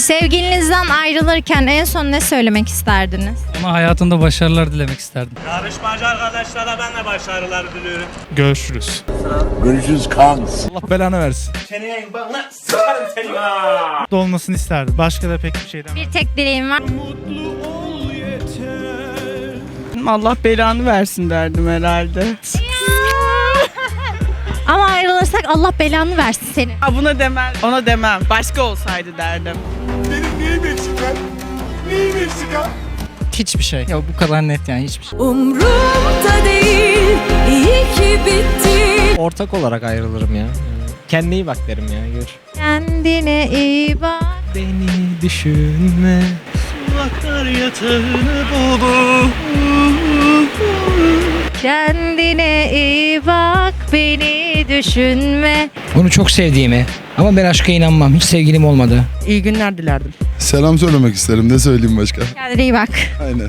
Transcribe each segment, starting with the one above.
Sevgilinizden ayrılırken en son ne söylemek isterdiniz? Ona hayatında başarılar dilemek isterdim. Yarışmacı arkadaşlara ben de başarılar diliyorum. Görüşürüz. Görüşürüz kanks. Allah belanı versin. Çeneye bak lan sıkarım seni ha. olmasını isterdim. Başka da pek bir şeyden. Bir tek dileğim var. Allah belanı versin derdim herhalde. Ama ayrılırsak Allah belanı versin seni. Ha, buna demem, ona demem. Başka olsaydı derdim. Hiçbir şey. Ya bu kadar net yani hiçbir şey. Umrumda değil, iyi ki bitti. Ortak olarak ayrılırım ya. Kendine iyi bak derim ya. Gör. Kendine iyi bak. Beni düşünme. Kulaklar yatağını buldu. Kendine iyi bak. Beni düşünme. Onu çok sevdiğimi ama ben aşka inanmam. Hiç sevgilim olmadı. İyi günler dilerdim. Selam söylemek isterim. Ne söyleyeyim başka? Kendine iyi bak. Aynen.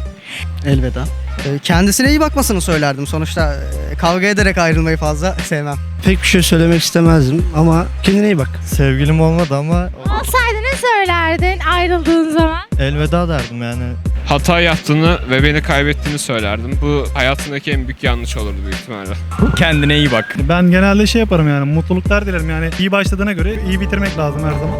Elveda. Ee, Kendisine iyi bakmasını söylerdim. Sonuçta e, kavga ederek ayrılmayı fazla sevmem. Pek bir şey söylemek istemezdim ama kendine iyi bak. Sevgilim olmadı ama Olsaydı ne söylerdin ayrıldığın zaman? elveda derdim yani. Hata yaptığını ve beni kaybettiğini söylerdim. Bu hayatındaki en büyük yanlış olurdu büyük ihtimalle. Kendine iyi bak. Ben genelde şey yaparım yani mutluluklar dilerim yani iyi başladığına göre iyi bitirmek lazım her zaman.